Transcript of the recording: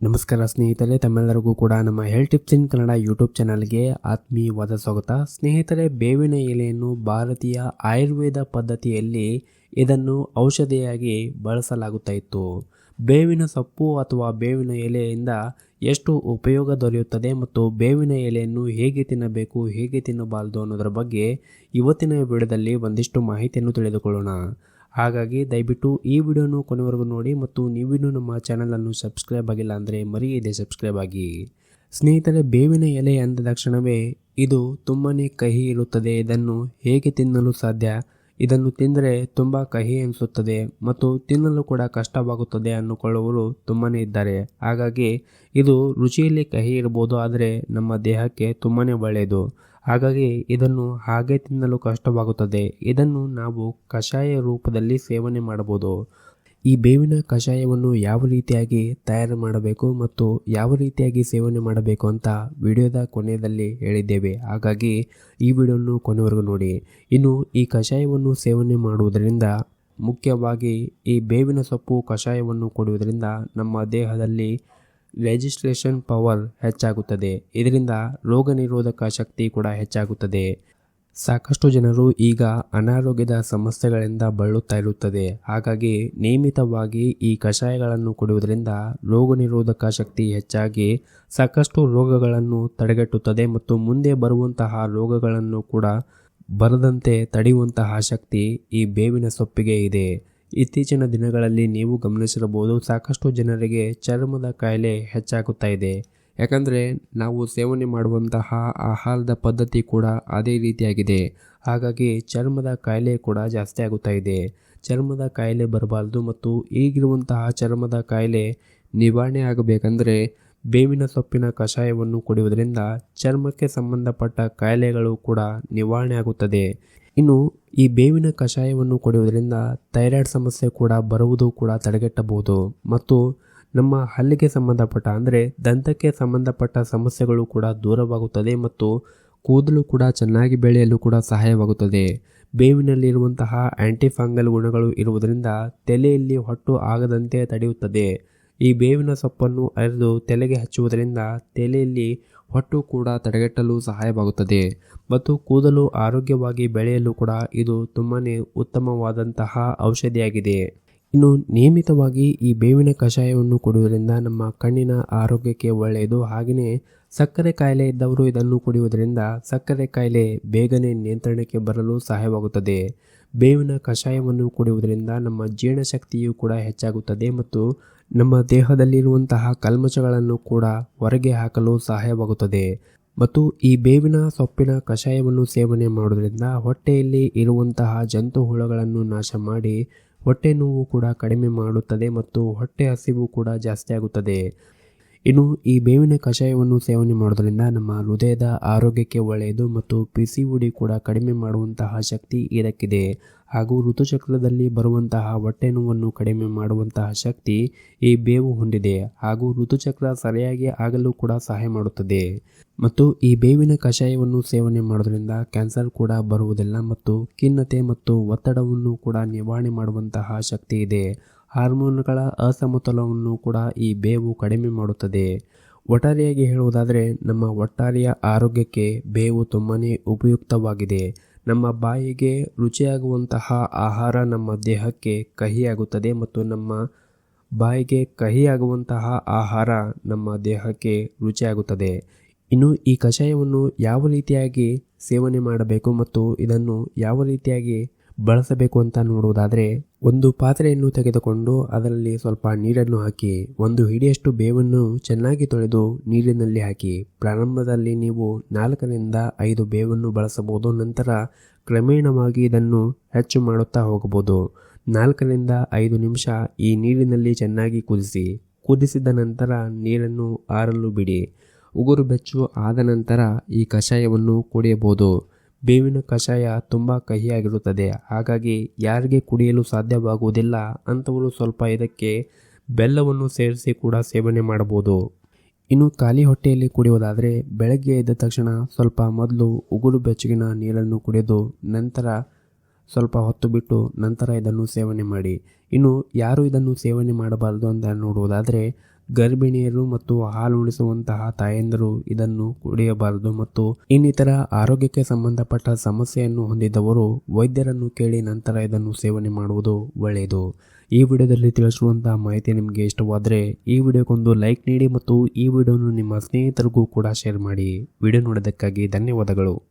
ನಮಸ್ಕಾರ ಸ್ನೇಹಿತರೆ, ತಮ್ಮೆಲ್ಲರಿಗೂ ಕೂಡ ನಮ್ಮ health tips in Kannada YouTube ಚಾನಲ್ಗೆ ಆತ್ಮೀಯವಾದ ಸ್ವಾಗತ. ಸ್ನೇಹಿತರೆ, ಬೇವಿನ ಎಲೆಯನ್ನು ಭಾರತೀಯ ಆಯುರ್ವೇದ ಪದ್ಧತಿಯಲ್ಲಿ ಇದನ್ನು ಔಷಧಿಯಾಗಿ ಬಳಸಲಾಗುತ್ತಾ ಇತ್ತು. ಬೇವಿನ ಸೊಪ್ಪು ಅಥವಾ ಬೇವಿನ ಎಲೆಯಿಂದ ಎಷ್ಟು ಉಪಯೋಗ ದೊರೆಯುತ್ತದೆ ಮತ್ತು ಬೇವಿನ ಎಲೆಯನ್ನು ಹೇಗೆ ತಿನ್ನಬೇಕು, ಹೇಗೆ ತಿನ್ನಬಾರದು ಅನ್ನೋದರ ಬಗ್ಗೆ ಇವತ್ತಿನ ವಿಡಿಯೋದಲ್ಲಿ ಒಂದಿಷ್ಟು ಮಾಹಿತಿಯನ್ನು ತಿಳಿದುಕೊಳ್ಳೋಣ. ಹಾಗಾಗಿ ದಯವಿಟ್ಟು ಈ ವಿಡಿಯೋನು ಕೊನೆವರೆಗೂ ನೋಡಿ ಮತ್ತು ನೀವಿನ್ನೂ ನಮ್ಮ ಚಾನಲನ್ನು ಸಬ್ಸ್ಕ್ರೈಬ್ ಆಗಿಲ್ಲ ಅಂದರೆ ಮರೆಯದೆ ಸಬ್ಸ್ಕ್ರೈಬ್ ಆಗಿ. ಸ್ನೇಹಿತರೆ, ಬೇವಿನ ಎಲೆ ಅಂದ ತಕ್ಷಣವೇ ಇದು ತುಂಬಾ ಕಹಿ ಇರುತ್ತದೆ. ಇದನ್ನು ಹೇಗೆ ತಿನ್ನಲು ಸಾಧ್ಯ? ಇದನ್ನು ತಿಂದರೆ ತುಂಬ ಕಹಿ ಅನಿಸುತ್ತದೆ ಮತ್ತು ತಿನ್ನಲು ಕೂಡ ಕಷ್ಟವಾಗುತ್ತದೆ ಅನ್ನುಕೊಳ್ಳುವರು ತುಂಬಾ ಇದ್ದಾರೆ. ಹಾಗಾಗಿ ಇದು ರುಚಿಯಲ್ಲಿ ಕಹಿ ಇರ್ಬೋದು, ಆದರೆ ನಮ್ಮ ದೇಹಕ್ಕೆ ತುಂಬಾ ಒಳ್ಳೆಯದು. ಹಾಗಾಗಿ ಇದನ್ನು ಹಾಗೆ ತಿನ್ನಲು ಕಷ್ಟವಾಗುತ್ತದೆ. ಇದನ್ನು ನಾವು ಕಷಾಯ ರೂಪದಲ್ಲಿ ಸೇವನೆ ಮಾಡಬಹುದು. ಈ ಬೇವಿನ ಕಷಾಯವನ್ನು ಯಾವ ರೀತಿಯಾಗಿ ತಯಾರು ಮಾಡಬೇಕು ಮತ್ತು ಯಾವ ರೀತಿಯಾಗಿ ಸೇವನೆ ಮಾಡಬೇಕು ಅಂತ ವಿಡಿಯೋದ ಕೊನೆಯಲ್ಲಿ ಹೇಳಿದ್ದೇವೆ. ಹಾಗಾಗಿ ಈ ವಿಡಿಯೋವನ್ನು ಕೊನೆವರೆಗೂ ನೋಡಿ. ಇನ್ನು ಈ ಕಷಾಯವನ್ನು ಸೇವನೆ ಮಾಡುವುದರಿಂದ ಮುಖ್ಯವಾಗಿ ಈ ಬೇವಿನ ಸೊಪ್ಪು ಕಷಾಯವನ್ನು ಕೊಡುವುದರಿಂದ ನಮ್ಮ ದೇಹದಲ್ಲಿ ರೆಜಿಸ್ಟ್ರೇಷನ್ ಪವರ್ ಹೆಚ್ಚಾಗುತ್ತದೆ. ಇದರಿಂದ ರೋಗ ನಿರೋಧಕ ಶಕ್ತಿ ಕೂಡ ಹೆಚ್ಚಾಗುತ್ತದೆ. ಸಾಕಷ್ಟು ಜನರು ಈಗ ಅನಾರೋಗ್ಯದ ಸಮಸ್ಯೆಗಳಿಂದ ಬಳಲುತ್ತಾ ಇರುತ್ತದೆ. ಹಾಗಾಗಿ ನಿಯಮಿತವಾಗಿ ಈ ಕಷಾಯಗಳನ್ನು ಕುಡಿಯುವುದರಿಂದ ರೋಗ ನಿರೋಧಕ ಶಕ್ತಿ ಹೆಚ್ಚಾಗಿ ಸಾಕಷ್ಟು ರೋಗಗಳನ್ನು ತಡೆಗಟ್ಟುತ್ತದೆ ಮತ್ತು ಮುಂದೆ ಬರುವಂತಹ ರೋಗಗಳನ್ನು ಕೂಡ ಬರದಂತೆ ತಡೆಯುವಂತಹ ಶಕ್ತಿ ಈ ಬೇವಿನ ಸೊಪ್ಪಿಗೆ ಇದೆ. ಇತ್ತೀಚಿನ ದಿನಗಳಲ್ಲಿ ನೀವು ಗಮನಿಸಿರಬಹುದು, ಸಾಕಷ್ಟು ಜನರಿಗೆ ಚರ್ಮದ ಕಾಯಿಲೆ ಹೆಚ್ಚಾಗುತ್ತಾ ಇದೆ. ಯಾಕಂದರೆ ನಾವು ಸೇವನೆ ಮಾಡುವಂತಹ ಆಹಾರದ ಪದ್ಧತಿ ಕೂಡ ಅದೇ ರೀತಿಯಾಗಿದೆ. ಹಾಗಾಗಿ ಚರ್ಮದ ಕಾಯಿಲೆ ಕೂಡ ಜಾಸ್ತಿ ಆಗುತ್ತಾ ಇದೆ. ಚರ್ಮದ ಕಾಯಿಲೆ ಬರಬಾರ್ದು ಮತ್ತು ಈಗಿರುವಂತಹ ಚರ್ಮದ ಕಾಯಿಲೆ ನಿವಾರಣೆ ಆಗಬೇಕಂದ್ರೆ ಬೇವಿನ ಸೊಪ್ಪಿನ ಕಷಾಯವನ್ನು ಕುಡಿಯುವುದರಿಂದ ಚರ್ಮಕ್ಕೆ ಸಂಬಂಧಪಟ್ಟ ಕಾಯಿಲೆಗಳು ಕೂಡ ನಿವಾರಣೆ ಆಗುತ್ತದೆ. ಇನ್ನು ಈ ಬೇವಿನ ಕಷಾಯವನ್ನು ಕುಡಿಯುವುದರಿಂದ ಥೈರಾಯ್ಡ್ ಸಮಸ್ಯೆ ಕೂಡ ಬರುವುದು ಕೂಡ ತಡೆಗಟ್ಟಬಹುದು. ಮತ್ತು ನಮ್ಮ ಹಲ್ಲಿಗೆ ಸಂಬಂಧಪಟ್ಟ ಅಂದರೆ ದಂತಕ್ಕೆ ಸಂಬಂಧಪಟ್ಟ ಸಮಸ್ಯೆಗಳು ಕೂಡ ದೂರವಾಗುತ್ತದೆ ಮತ್ತು ಕೂದಲು ಕೂಡ ಚೆನ್ನಾಗಿ ಬೆಳೆಯಲು ಕೂಡ ಸಹಾಯವಾಗುತ್ತದೆ. ಬೇವಿನಲ್ಲಿರುವಂತಹ ಆ್ಯಂಟಿಫಂಗಲ್ ಫಂಗಲ್ ಗುಣಗಳು ಇರುವುದರಿಂದ ತಲೆಯಲ್ಲಿ ಹೊಟ್ಟು ಆಗದಂತೆ ತಡೆಯುತ್ತದೆ. ಈ ಬೇವಿನ ಸೊಪ್ಪನ್ನು ಅರೆದು ತಲೆಗೆ ಹಚ್ಚುವುದರಿಂದ ತಲೆಯಲ್ಲಿ ಹೊಟ್ಟು ಕೂಡ ತಡೆಗಟ್ಟಲು ಸಹಾಯವಾಗುತ್ತದೆ. ಮತ್ತು ಕೂದಲು ಆರೋಗ್ಯವಾಗಿ ಬೆಳೆಯಲು ಕೂಡ ಇದು ತುಂಬಾ ಉತ್ತಮವಾದಂತಹ ಔಷಧಿಯಾಗಿದೆ. ಇನ್ನು ನಿಯಮಿತವಾಗಿ ಈ ಬೇವಿನ ಕಷಾಯವನ್ನು ಕುಡಿಯುವುದರಿಂದ ನಮ್ಮ ಕಣ್ಣಿನ ಆರೋಗ್ಯಕ್ಕೆ ಒಳ್ಳೆಯದು. ಹಾಗೆಯೇ ಸಕ್ಕರೆ ಕಾಯಿಲೆ ಇದ್ದವರು ಇದನ್ನು ಕುಡಿಯುವುದರಿಂದ ಸಕ್ಕರೆ ಕಾಯಿಲೆ ಬೇಗನೆ ನಿಯಂತ್ರಣಕ್ಕೆ ಬರಲು ಸಹಾಯವಾಗುತ್ತದೆ. ಬೇವಿನ ಕಷಾಯವನ್ನು ಕುಡಿಯುವುದರಿಂದ ನಮ್ಮ ಜೀರ್ಣಶಕ್ತಿಯು ಕೂಡ ಹೆಚ್ಚಾಗುತ್ತದೆ ಮತ್ತು ನಮ್ಮ ದೇಹದಲ್ಲಿರುವಂತಹ ಕಲ್ಮಚಗಳನ್ನು ಕೂಡ ಹೊರಗೆ ಹಾಕಲು ಸಹಾಯವಾಗುತ್ತದೆ. ಮತ್ತು ಈ ಬೇವಿನ ಸೊಪ್ಪಿನ ಕಷಾಯವನ್ನು ಸೇವನೆ ಮಾಡುವುದರಿಂದ ಹೊಟ್ಟೆಯಲ್ಲಿ ಇರುವಂತಹ ಜಂತು ಹುಳಗಳನ್ನು ನಾಶ ಮಾಡಿ ಹೊಟ್ಟೆ ನೋವು ಕೂಡ ಕಡಿಮೆ ಮಾಡುತ್ತದೆ ಮತ್ತು ಹೊಟ್ಟೆ ಹಸಿವು ಕೂಡ ಜಾಸ್ತಿ ಆಗುತ್ತದೆ. ಇನ್ನು ಈ ಬೇವಿನ ಕಷಾಯವನ್ನು ಸೇವನೆ ಮಾಡೋದರಿಂದ ನಮ್ಮ ಹೃದಯದ ಆರೋಗ್ಯಕ್ಕೆ ಒಳ್ಳೆಯದು ಮತ್ತು ಪಿ ಸಿ ಉಡಿ ಕೂಡ ಕಡಿಮೆ ಮಾಡುವಂತಹ ಶಕ್ತಿ ಇದಕ್ಕಿದೆ. ಹಾಗೂ ಋತುಚಕ್ರದಲ್ಲಿ ಬರುವಂತಹ ಹೊಟ್ಟೆ ನೋವನ್ನು ಕಡಿಮೆ ಮಾಡುವಂತಹ ಶಕ್ತಿ ಈ ಬೇವು ಹೊಂದಿದೆ. ಹಾಗೂ ಋತುಚಕ್ರ ಸರಿಯಾಗಿ ಆಗಲು ಕೂಡ ಸಹಾಯ ಮಾಡುತ್ತದೆ. ಮತ್ತು ಈ ಬೇವಿನ ಕಷಾಯವನ್ನು ಸೇವನೆ ಮಾಡೋದರಿಂದ ಕ್ಯಾನ್ಸರ್ ಕೂಡ ಬರುವುದಿಲ್ಲ ಮತ್ತು ಖಿನ್ನತೆ ಮತ್ತು ಒತ್ತಡವನ್ನು ಕೂಡ ನಿವಾರಣೆ ಮಾಡುವಂತಹ ಶಕ್ತಿ ಇದೆ. ಹಾರ್ಮೋನ್ಗಳ ಅಸಮತೋಲನವನ್ನು ಕೂಡ ಈ ಬೇವು ಕಡಿಮೆ ಮಾಡುತ್ತದೆ. ಒಟ್ಟಾರೆಯಾಗಿ ಹೇಳುವುದಾದರೆ, ನಮ್ಮ ಒಟ್ಟಾರೆಯ ಆರೋಗ್ಯಕ್ಕೆ ಬೇವು ತುಂಬಾ ಉಪಯುಕ್ತವಾಗಿದೆ. ನಮ್ಮ ಬಾಯಿಗೆ ರುಚಿಯಾಗುವಂತಹ ಆಹಾರ ನಮ್ಮ ದೇಹಕ್ಕೆ ಕಹಿಯಾಗುತ್ತದೆ ಮತ್ತು ನಮ್ಮ ಬಾಯಿಗೆ ಕಹಿಯಾಗುವಂತಹ ಆಹಾರ ನಮ್ಮ ದೇಹಕ್ಕೆ ರುಚಿಯಾಗುತ್ತದೆ. ಇನ್ನು ಈ ಕಷಾಯವನ್ನು ಯಾವ ರೀತಿಯಾಗಿ ಸೇವನೆ ಮಾಡಬೇಕು ಮತ್ತು ಇದನ್ನು ಯಾವ ರೀತಿಯಾಗಿ ಬಳಸಬೇಕು ಅಂತ ನೋಡುವುದಾದರೆ, ಒಂದು ಪಾತ್ರೆಯನ್ನು ತೆಗೆದುಕೊಂಡು ಅದರಲ್ಲಿ ಸ್ವಲ್ಪ ನೀರನ್ನು ಹಾಕಿ, ಒಂದು ಹಿಡಿಯಷ್ಟು ಬೇವನ್ನು ಚೆನ್ನಾಗಿ ತೊಳೆದು ನೀರಿನಲ್ಲಿ ಹಾಕಿ, ಪ್ರಾರಂಭದಲ್ಲಿ ನೀವು ನಾಲ್ಕರಿಂದ ಐದು ಬೇವನ್ನು ಬಳಸಬಹುದು, ನಂತರ ಕ್ರಮೇಣವಾಗಿ ಇದನ್ನು ಹೆಚ್ಚು ಮಾಡುತ್ತಾ ಹೋಗಬಹುದು. ನಾಲ್ಕರಿಂದ ಐದು ನಿಮಿಷ ಈ ನೀರಿನಲ್ಲಿ ಚೆನ್ನಾಗಿ ಕುದಿಸಿ, ಕುದಿಸಿದ ನಂತರ ನೀರನ್ನು ಆರಲು ಬಿಡಿ. ಉಗುರು ಬೆಚ್ಚು ಆದ ನಂತರ ಈ ಕಷಾಯವನ್ನು ಕುಡಿಯಬಹುದು. ಬೇವಿನ ಕಷಾಯ ತುಂಬ ಕಹಿಯಾಗಿರುತ್ತದೆ. ಹಾಗಾಗಿ ಯಾರಿಗೆ ಕುಡಿಯಲು ಸಾಧ್ಯವಾಗುವುದಿಲ್ಲ, ಅಂಥವರು ಸ್ವಲ್ಪ ಇದಕ್ಕೆ ಬೆಲ್ಲವನ್ನು ಸೇರಿಸಿ ಕೂಡ ಸೇವನೆ ಮಾಡಬಹುದು. ಇನ್ನು ಖಾಲಿ ಹೊಟ್ಟೆಯಲ್ಲಿ ಕುಡಿಯುವುದಾದರೆ ಬೆಳಗ್ಗೆ ಎದ್ದ ತಕ್ಷಣ ಸ್ವಲ್ಪ ಮೊದಲು ಉಗುರು ಬೆಚ್ಚಗಿನ ನೀರನ್ನು ಕುಡಿದು ನಂತರ ಸ್ವಲ್ಪ ಹೊತ್ತು ಬಿಟ್ಟು ನಂತರ ಇದನ್ನು ಸೇವನೆ ಮಾಡಿ. ಇನ್ನು ಯಾರು ಇದನ್ನು ಸೇವನೆ ಮಾಡಬಾರದು ಅಂತ ನೋಡುವುದಾದರೆ ಗರ್ಭಿಣಿಯರು ಮತ್ತು ಹಾಲುಣಿಸುವಂತಹ ತಾಯಂದಿರು ಇದನ್ನು ಕುಡಿಯಬಾರದು ಮತ್ತು ಇನ್ನಿತರ ಆರೋಗ್ಯಕ್ಕೆ ಸಂಬಂಧಪಟ್ಟ ಸಮಸ್ಯೆಯನ್ನು ಹೊಂದಿದವರು ವೈದ್ಯರನ್ನು ಕೇಳಿ ನಂತರ ಇದನ್ನು ಸೇವನೆ ಮಾಡುವುದು ಒಳ್ಳೆಯದು. ಈ ವಿಡಿಯೋದಲ್ಲಿ ತಿಳಿಸಿರುವಂತಹ ಮಾಹಿತಿ ನಿಮಗೆ ಇಷ್ಟವಾದರೆ ಈ ವಿಡಿಯೋಕ್ಕೊಂದು ಲೈಕ್ ನೀಡಿ ಮತ್ತು ಈ ವಿಡಿಯೋನು ನಿಮ್ಮ ಸ್ನೇಹಿತರಿಗೂ ಕೂಡ ಶೇರ್ ಮಾಡಿ. ವಿಡಿಯೋ ನೋಡೋದಕ್ಕಾಗಿ ಧನ್ಯವಾದಗಳು.